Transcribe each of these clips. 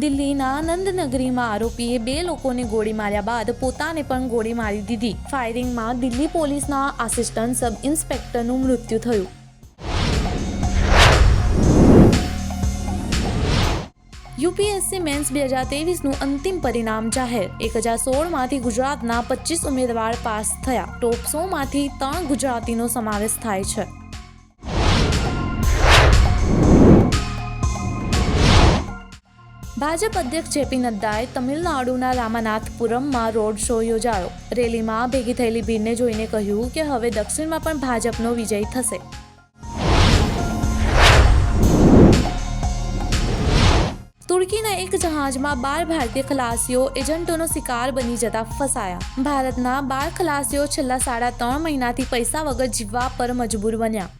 દિલ્હીના આનંદનગરીમાં આરોપીએ બે લોકોને ગોળી માર્યા બાદ પોતાને પણ ગોળી મારી દીધી. ફાયરિંગમાં દિલ્હી પોલીસના આસિસ્ટન્ટ સબ ઇન્સ્પેક્ટરનું મૃત્યુ થયું. યુપીએસસી મેન્સ બે હજાર તેવીસનું અંતિમ પરિણામ જાહેર. એક હજાર સોળમાંથી ગુજરાતના પચીસ ઉમેદવાર પાસ થયા. ટોપ સોમાંથી ત્રણ ગુજરાતીનો સમાવેશ થાય છે. ભાજપ અધ્યક્ષ જેપી નડ્ડાએ તમિલનાડુના રામાનાથપુરમમાં રોડ શો યોજાયો. રેલીમાં ભેગી થયેલી ભીડને જોઈને કહ્યું કે હવે દક્ષિણમાં પણ ભાજપનો વિજય થશે. તુર્કીના એક જહાજમાં બાર ભારતીય ખલાસીઓ એજન્ટોનો શિકાર બની જતા ફસાયા. ભારતના બાર ખલાસીઓ છેલ્લા સાડા ત્રણ મહિનાથી પૈસા વગર જીવવા પર મજબૂર બન્યા.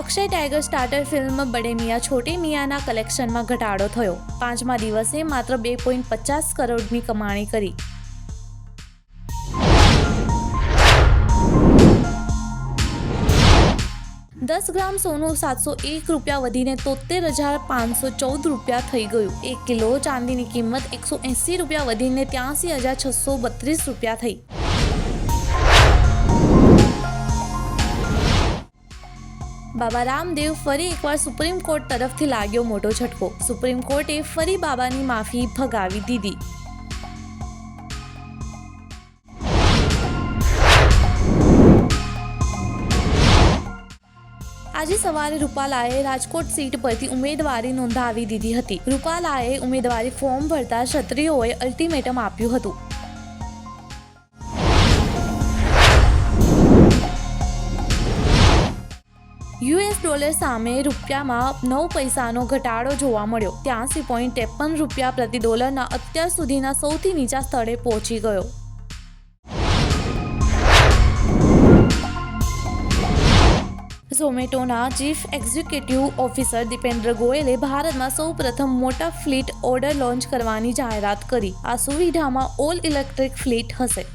Akshay Tiger starrer film Bade Miyan Chhote મિયાના કલેક્શનમાં ઘટાડો થયો. પાંચમા દિવસે માત્ર બે પોઈન્ટ પચાસ કરોડની કમાણી કરી. દસ ગ્રામ સોનું સાતસો એક રૂપિયા વધીને તોતેર હજાર પાંચસો ચૌદ રૂપિયા થઈ ગયું. એક કિલો ચાંદીની કિંમત એકસો એંસી રૂપિયા વધીને ત્યાંસી હજાર છસો બત્રીસ રૂપિયા થઈ. બાબા રામદેવ ફરી એકવાર સુપ્રીમ કોર્ટ તરફથી લાગ્યો મોટો ઝટકો. સુપ્રીમ કોર્ટે ફરી બાબાની માફી ભગાવી દીધી. આજે સવારે રૂપાલાએ રાજકોટ સીટ પરથી ઉમેદવારી નોંધાવી દીધી હતી. રૂપાલાએ ઉમેદવારી ફોર્મ ભરતા ક્ષત્રિયોએ અલ્ટિમેટમ આપ્યું હતું. યુએસ ડોલર સામે રૂપિયામાં નવ પૈસાનો ઘટાડો જોવા મળ્યો. ત્યાંસી પોઈન્ટ ત્રેપન રૂપિયા પ્રતિ ડોલરના અત્યાર સુધીના સૌથી નીચા સ્થળે પહોંચી ગયો. ઝોમેટોના ચીફ એક્ઝિક્યુટિવ ઓફિસર દીપેન્દ્ર ગોયલે ભારતમાં સૌ પ્રથમ મોટા ફ્લીટ ઓર્ડર લોન્ચ કરવાની જાહેરાત કરી. આ સુવિધામાં ઓલ ઇલેક્ટ્રિક ફ્લીટ હશે.